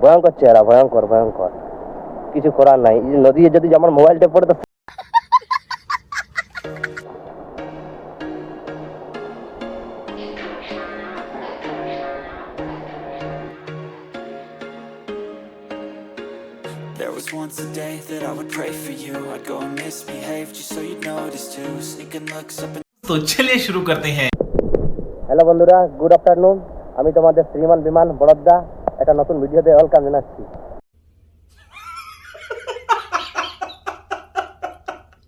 ভয়ঙ্কর চেহারা ভয়ঙ্কর ভয়ঙ্কর কিছু করার নাই এই যে নদী যদি আমার মোবাইলটা পড়ে তো There was once a day that I would pray for you I'd go and misbehave just so you'd notice too Sneaking looks up and तो चलिए शुरू करते हैं হ্যালো বন্ধুরা গুড আফটারনুন আমি তোমাদের শ্রীমান বিমান বড়দ্দা একটা নতুন ভিডিও ভিডিওতে ওয়েলকাম জানাচ্ছি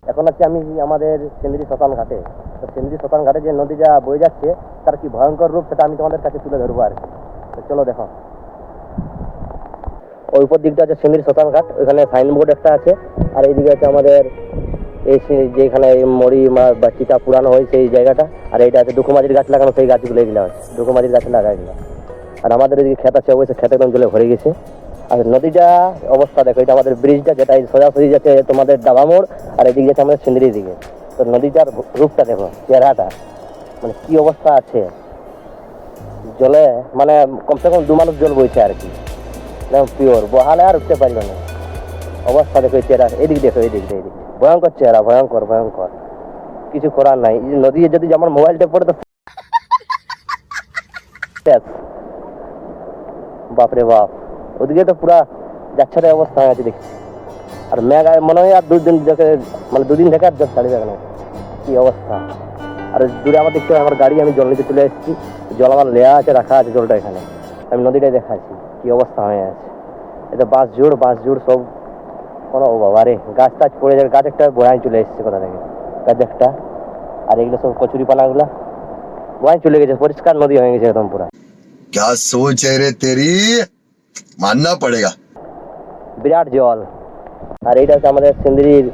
এখন আছি আমি আমাদের সেন্দ্রি শ্মশান ঘাটে। তো সেন্দ্রি শ্মশান ঘাটে যে নদীটা বয়ে যাচ্ছে, তার কি ভয়ঙ্কর রূপ সেটা আমি তোমাদের কাছে তুলে ধরবো আর তো চলো দেখো। ওই উপর দিকটা হচ্ছে সেন্দ্রি শ্মশান ঘাট, ওইখানে সাইনবোর্ড একটা আছে, আর এইদিকে হচ্ছে আমাদের এই যেখানে মরি বা চিতা পুরানো হয় সেই জায়গাটা, আর এইটা আছে দুকুমাজির গাছ লাগানো, সেই গাছগুলো এগুলো আছে দুকুমাজির গাছ লাগা এগুলো আর আমাদের এদিকে ক্ষেত আছে, অবশ্যই ক্ষেত একদম জলে ভরে গেছে। আর নদীটা অবস্থা দেখো, এটা আমাদের ব্রিজটা, যেটা এই সোজাসুজি যাচ্ছে তোমাদের ডাবামোড় আর এদিকে যাচ্ছে আমাদের সিন্দিরির দিকে। তো নদীটার রূপটা দেখো, চেহারাটা মানে কি অবস্থা আছে। জলে মানে কমসে কম দু মানুষ জল বইছে আর কি। একদম পিওর বহালে আর উঠতে পারবে না। অবস্থা দেখো চেহারা, এদিক দেখো, এদিক এদিক ভয়ঙ্কর চেহারা, ভয়ঙ্কর ভয়ঙ্কর। কিছু করার নাই। নদী যদি আমার মোবাইলটা পড়ে তো। বাপরে বাপ। ওদিকে তো পুরা যাচ্ছে অবস্থা হয়ে আছে দেখছি আর মেঘ মনে হয় আর দুদিন মানে দুদিন থেকে আর জল ছাড়বে কেন? কি অবস্থা? আর দূরে আমার দেখতে আমার গাড়ি, আমি জল নিতে চলে এসেছি। জল আমার লেয়া আছে, রাখা আছে জলটা এখানে। আমি নদীটাই দেখাচ্ছি, কি অবস্থা হয়ে আছে। এটা বাঁশ জুড় বাঁশ জুড় সব। কোনো ও বাবা রে, গাছ টাছ পড়ে যাবে, গাছ একটা বয়ায় চলে এসেছে কোথা থেকে। গাছ একটা। আর এগুলো সব কচুরি পানাগুলা বয়ায় চলে গেছে, পরিষ্কার নদী হয়ে গেছে একদম পুরা। क्या सोच है रे तेरी मानना पड़ेगा বিরাট জল আর এইটা হচ্ছে আমাদের সিন্দিরির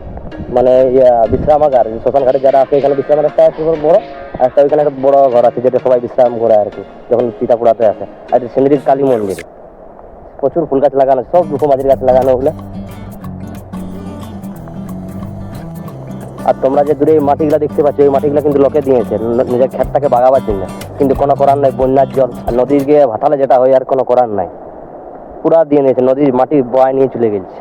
মানে ইয়া বিশ্রামাগার শ্মশান ঘাটে যারা আছে এখানে বিশ্রামের একটা আছে বড় বড় আর একটা ওইখানে একটা বড় ঘর আছে যেটা সবাই বিশ্রাম করে আর কি যখন চিতা পোড়াতে আসে আর এটা সিন্দিরির কালী মন্দির প্রচুর ফুল গাছ লাগানো সব দুটো মাঝির গাছ লাগানো ওগুলো আর তোমরা যে দূরে এই মাটিগুলা দেখতে পাচ্ছ, এই মাটিগুলা কিন্তু লোকে দিয়েছে। নিজের ক্ষেতটাকে বাগাবার জন্য। কিন্তু কোনো করার নাই, বন্যার জল। আর নদীর গিয়ে ভাতালে যেটা হয়, আর কোনো করার নাই। পুরা দিয়ে নিয়েছে, নদীর মাটি বয় নিয়ে চলে গেছে।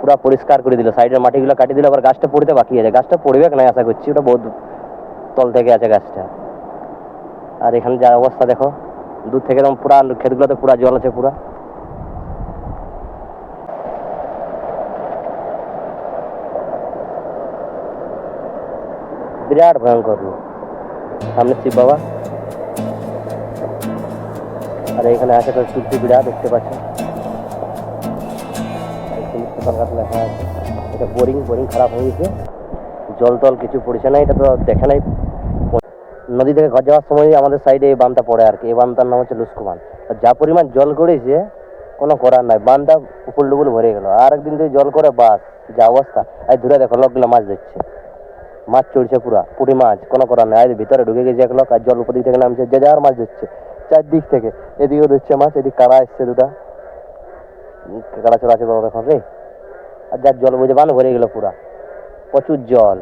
পুরা পরিষ্কার করে দিল, সাইডের মাটিগুলো কাটিয়ে দিল, আবার গাছটা পড়তে বাকি আছে। গাছটা পড়বে না আশা করছি, ওটা বহুত তল থেকে আছে গাছটা। আর এখানে যা অবস্থা দেখো, দূর থেকে একদম পুরা ক্ষেতগুলোতে পুরা জল আছে পুরা। বিরাট ভয়ঙ্কর রূপ। সামনে শিব বাবা। আর এখানে তো তুলসী বিড়া দেখতে পাচ্ছ সরকার লেখা আছে। এটা বোরিং বোরিং খারাপ হয়ে গেছে। জল টল কিছু পড়ছে না, এটা তো দেখে নাই। নদী থেকে ঘর যাওয়ার সময় আমাদের সাইডে এই বানটা পড়ে আর কি। এই বানটার নাম হচ্ছে লুস্কুমান। আর যা পরিমাণ জল করেছে, কোনো করার নাই। বানটা উপর ডুবুল ভরে গেল। আর একদিন যদি জল করে, বাস, যা অবস্থা। আর দূরে দেখো, লোকগুলো মাছ ধরছে। মাছ চড়ছে পুরা পুরি মাছ, কোনো করার নেই। আর ভিতরে ঢুকে গেছে এক লোক, আর জল উপর দিক থেকে নামছে, যে যার মাছ ধরছে। চারদিক থেকে, এদিকেও ধরছে মাছ, এদিক কাড়া এসছে দুটা। কাড়া চড়া আছে বাবা এখন রে? আর যার জল বুঝে বান ভরে গেল পুরা। প্রচুর জল।